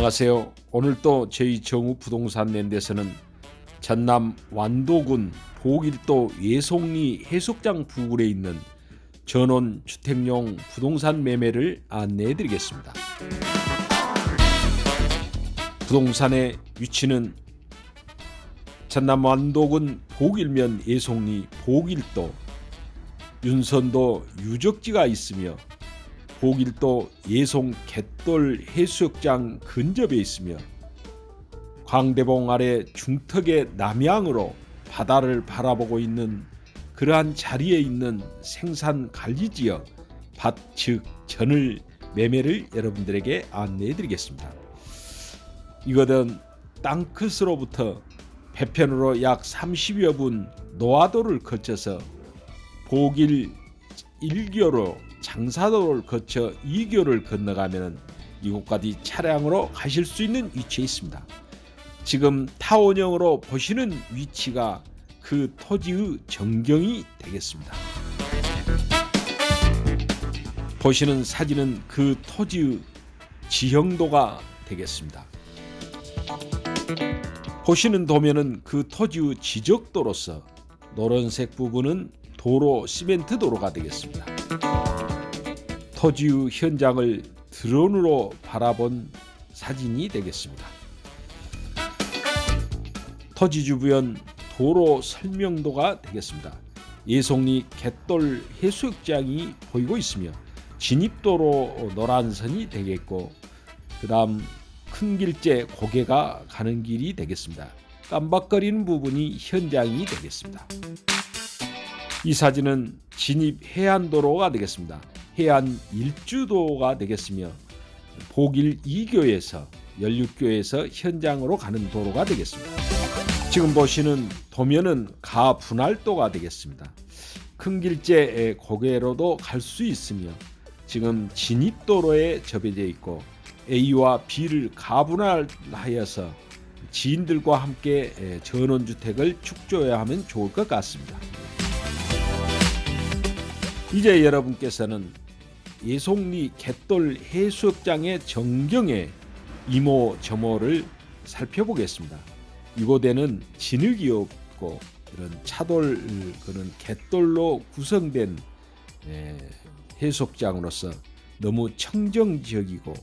안녕하세요. 오늘 또 저희 정우 부동산 랜드에서는 전남 완도군 보길도 예송리 해수욕장 부근에 있는 전원 주택용 부동산 매매를 안내해 드리겠습니다. 부동산의 위치는 전남 완도군 보길면 예송리 보길도 윤선도 유적지가 있으며 보길도 예송 갯돌 해수욕장 근접에 있으며 광대봉 아래 중턱의 남향으로 바다를 바라보고 있는 그러한 자리에 있는 생산 관리 지역 밭 즉 전을 매매를 여러분들에게 안내해 드리겠습니다. 이것은 땅끝으로부터 배편으로 약 30여 분 노하도를 거쳐서 보길 1교로 장사도를 거쳐 2교를 건너가면 이곳까지 차량으로 가실 수 있는 위치에 있습니다. 지금 타원형으로 보시는 위치가 그 토지의 전경이 되겠습니다. 보시는 사진은 그 토지의 지형도가 되겠습니다. 보시는 도면은 그 토지의 지적도로서 노란색 부분은 도로 시멘트 도로가 되겠습니다. 토지의 현장을 드론으로 바라본 사진이 되겠습니다. 토지 주변 도로 설명도가 되겠습니다. 예송리 갯돌 해수욕장이 보이고 있으며 진입도로 노란선이 되겠고 그 다음 큰 길째 고개가 가는 길이 되겠습니다. 깜박거리는 부분이 현장이 되겠습니다. 이 사진은 진입 해안도로가 되겠습니다. 해안 일주도가 되겠으며 보길 2교에서 연륙교에서 현장으로 가는 도로가 되겠습니다. 지금 보시는 도면은 가 분할도가 되겠습니다. 큰 길제 고개로도 갈 수 있으며 지금 진입도로에 접해져 있고 A와 B를 가분할하여서 지인들과 함께 전원주택을 축조해야 하면 좋을 것 같습니다. 이제 여러분께서는 예송리 갯돌 해수욕장의 전경의 이모 저모를 살펴보겠습니다. 이곳에는 진흙이 없고 이런 차돌 그런 갯돌로 구성된 해수욕장으로서 너무 청정 지역이고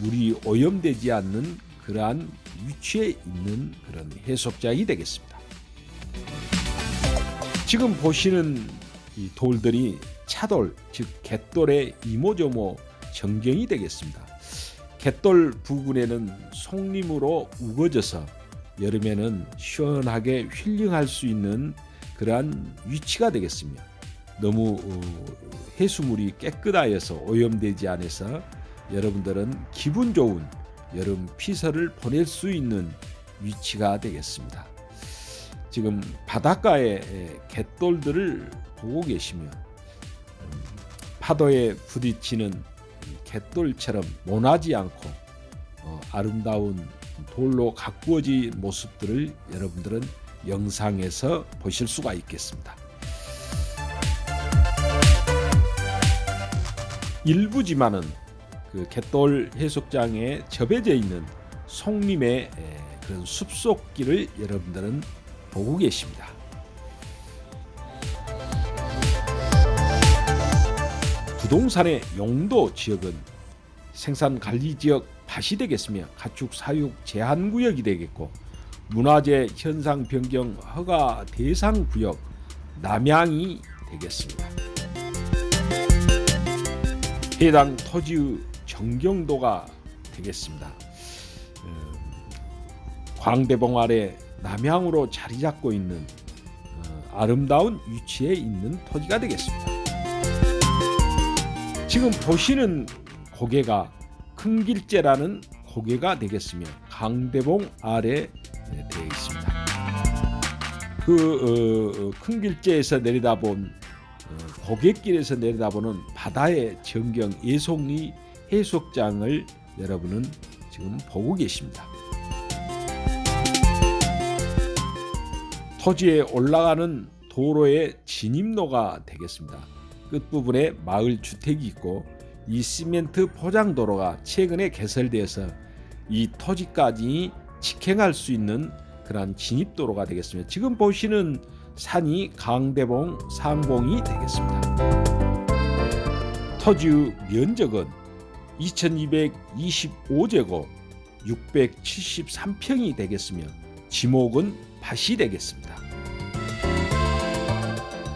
물이 오염되지 않는 그러한 위치에 있는 그런 해수욕장이 되겠습니다. 지금 보시는 이 돌들이 차돌 즉 갯돌의 이모저모 전경이 되겠습니다. 갯돌 부근에는 송림으로 우거져서 여름에는 시원하게 힐링할 수 있는 그러한 위치가 되겠습니다. 너무 해수물이 깨끗하여서 오염되지 않아서 여러분들은 기분 좋은 여름 피서를 보낼 수 있는 위치가 되겠습니다. 지금 바닷가에 갯돌들을 보고 계시며 파도에 부딪히는 갯돌처럼 모나지 않고 어, 아름다운 돌로 가꾸어진 모습들을 여러분들은 영상에서 보실 수가 있겠습니다. 일부지만은 그 갯돌 해수욕장에 접해져 있는 송림의 그런 숲속길을 여러분들은 보고 계십니다. 부동산의 용도 지역은 생산 관리 지역 밭이 되겠으며 가축 사육 제한 구역이 되겠고 문화재 현상 변경 허가 대상 구역 남양이 되겠습니다. 해당 토지의 정경도가 되겠습니다. 음, 광대봉 아래 남향으로 자리 잡고 있는 어, 아름다운 위치에 있는 토지가 되겠습니다. 지금 보시는 고개가 큰길제라는 고개가 되겠으며 강대봉 아래 되어 있습니다. 그 어, 큰길제에서 내려다본 어, 고갯길에서 내려다보는 바다의 전경 예송리 해수욕장을 여러분은 지금 보고 계십니다. 토지에 올라가는 도로의 진입로가 되겠습니다. 끝부분에 마을 주택이 있고 이 시멘트 포장 도로가 최근에 개설되어서 이 토지까지 직행할 수 있는 그러한 진입도로가 되겠습니다. 지금 보시는 산이 강대봉 상봉이 되겠습니다. 토지의 면적은 2225제곱 673평이 되겠으며 지목은 밭이 되겠습니다.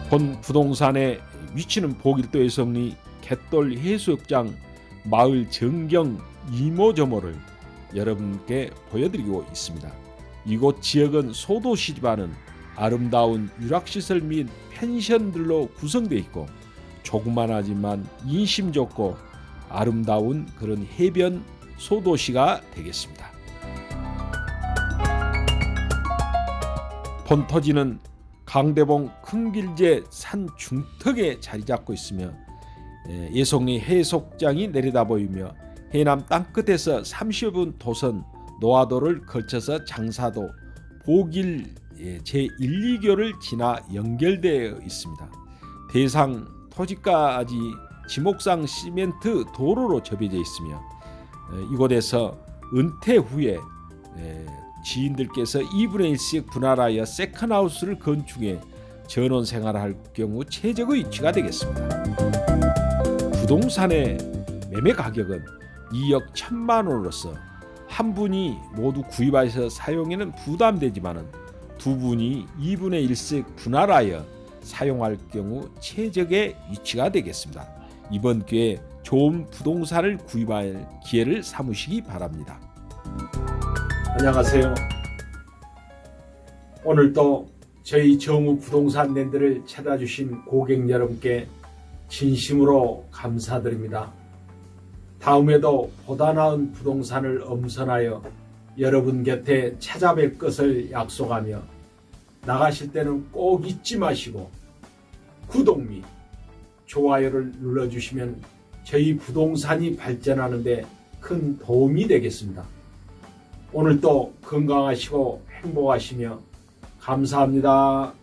본 부동산의 위치는 보길도 해성리 갯돌 해수욕장 마을 정경 이모저모를 여러분께 보여드리고 있습니다. 이곳 지역은 소도시지만은 아름다운 유락시설 및 펜션들로 구성되어 있고 조그만하지만 인심 좋고 아름다운 그런 해변 소도시가 되겠습니다. 본토지는 강대봉 큰길제 산 중턱에 자리 잡고 있으며 예, 예송리 해속장이 내려다 보이며 해남 땅끝에서 30분 도선 노하도를 거쳐서 장사도 보길 예, 제1, 2교를 지나 연결되어 있습니다. 대상 토지까지 지목상 시멘트 도로로 접해져 있으며 에, 이곳에서 은퇴 후에 에, 지인들께서 2분의 1씩 분할하여 세컨하우스를 건축해 전원 생활할 경우 최적의 위치가 되겠습니다. 부동산의 매매 가격은 2억 1천만 원으로서 한 분이 모두 구입하셔서 사용에는 부담되지만은 두 분이 2분의 1씩 분할하여 사용할 경우 최적의 위치가 되겠습니다. 이번 기회에 좋은 부동산을 구입할 기회를 삼으시기 바랍니다. 안녕하세요. 오늘도 저희 정우 부동산 랜드를 찾아주신 고객 여러분께 진심으로 감사드립니다. 다음에도 보다 나은 부동산을 엄선하여 여러분 곁에 찾아뵐 것을 약속하며 나가실 때는 꼭 잊지 마시고 구독 및 좋아요를 눌러주시면 저희 부동산이 발전하는데 큰 도움이 되겠습니다. 오늘도 건강하시고 행복하시며 감사합니다.